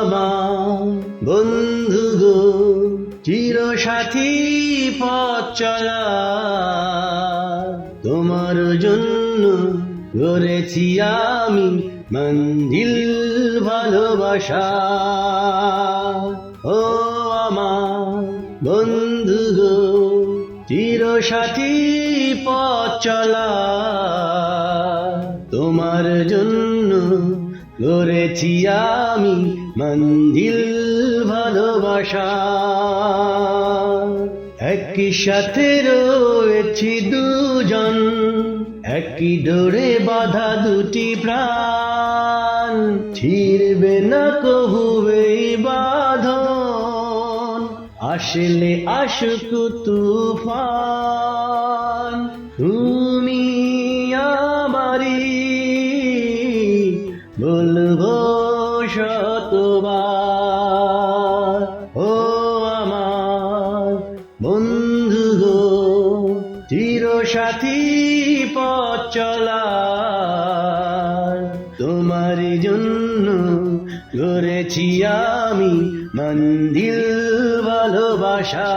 আমার বন্ধু গো চির সাথী পথ চলা। তোমার জন্য গড়েছি আমি মন্দির ভালোবাসা। ও আমার বন্ধু গো চির সাথী পথ চলা। তোমার জন্য গড়েছি আমি মন্দির ভালোবাসা। একই সাথে রয়েছি দুজন, একই ডোরে বাধা দুটি প্রাণ। ছিড়বে না এই বাঁধন, আসলে আশুক তুফান। তুমি আমারি বলব শতবার ও আমার বন্ধু গো চির সাথী পথ চলা তোমার জন্য গড়েছি আমি মন্দির ভালোবাসা।